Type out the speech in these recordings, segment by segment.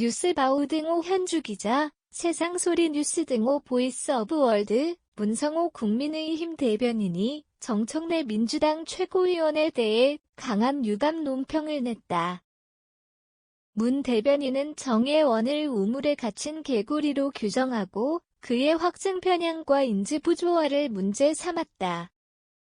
뉴스바우 등호 현주 기자, 세상소리 뉴스 등호 보이스 오브 월드, 문성호 국민의힘 대변인이 정청래 민주당 최고위원에 대해 강한 유감 논평을 냈다. 문 대변인은 정혜원을 우물에 갇힌 개구리로 규정하고 그의 확증 편향과 인지 부조화를 문제 삼았다.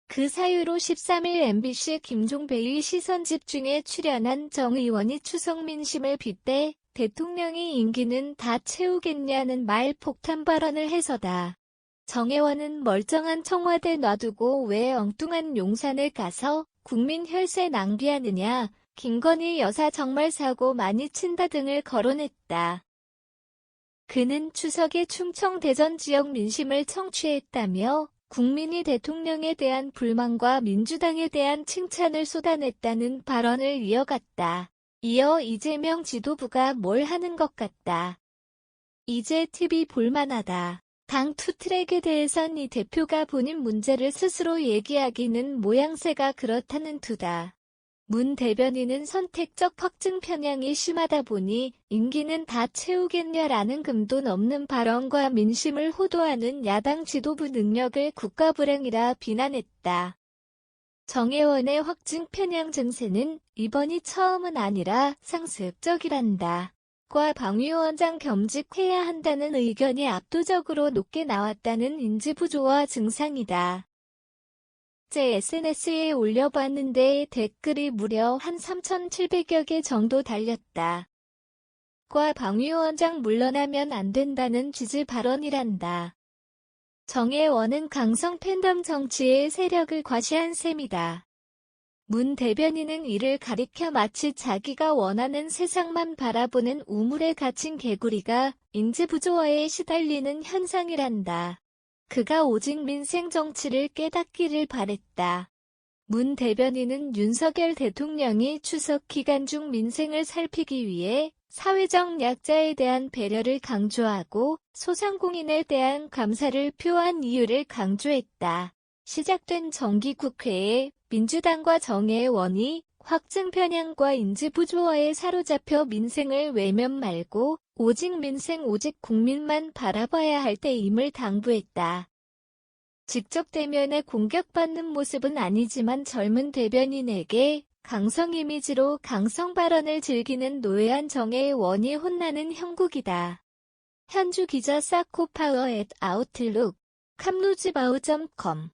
그 사유로 13일 MBC 김종배의 시선 집중에 출연한 정 의원이 추석 민심을 빗대 대통령이 임기는 다 채우겠냐는 말 폭탄 발언을 해서다. 정혜원은 멀쩡한 청와대 놔두고 왜 엉뚱한 용산을 가서 국민 혈세 낭비하느냐, 김건희 여사 정말 사고 많이 친다 등을 거론했다. 그는 추석에 충청 대전 지역 민심을 청취했다며 국민이 대통령에 대한 불만과 민주당에 대한 칭찬을 쏟아냈다는 발언을 이어갔다. 이어 이재명 지도부가 뭘 하는 것 같다. 이제 TV 볼만하다. 당 투트랙에 대해선 이 대표가 본인 문제를 스스로 얘기하기는 모양새가 그렇다는 투다. 문 대변인은 선택적 확증 편향이 심하다 보니 임기는 다 채우겠냐라는 금도 넘는 발언과 민심을 호도하는 야당 지도부 능력을 국가불행이라 비난했다. 정혜원의 확증 편향 증세는 이번이 처음은 아니라 상습적이란다. 과 방위원장 겸직해야 한다는 의견이 압도적으로 높게 나왔다는 인지 부조화 증상이다. 제 SNS에 올려봤는데 댓글이 무려 한 3,700여 개 정도 달렸다. 과 방위원장 물러나면 안 된다는 취지 발언이란다. 정혜원은 강성 팬덤 정치의 세력을 과시한 셈이다. 문 대변인은 이를 가리켜 마치 자기가 원하는 세상만 바라보는 우물에 갇힌 개구리가 인지부조화에 시달리는 현상이란다. 그가 오직 민생 정치를 깨닫기를 바랬다. 문 대변인은 윤석열 대통령이 추석 기간 중 민생을 살피기 위해 사회적 약자에 대한 배려를 강조하고 소상공인에 대한 감사를 표한 이유를 강조했다. 시작된 정기국회에 민주당과 정의원이 확증 편향과 인지 부조화에 사로잡혀 민생을 외면 말고 오직 민생 오직 국민만 바라봐야 할 때임을 당부했다. 직접 대면에 공격받는 모습은 아니지만 젊은 대변인에게 강성 이미지로 강성 발언을 즐기는 노예한 정의 원이 혼나는 형국이다. 현주 기자 사코파워 앳 아웃룩 캄루즈바우.com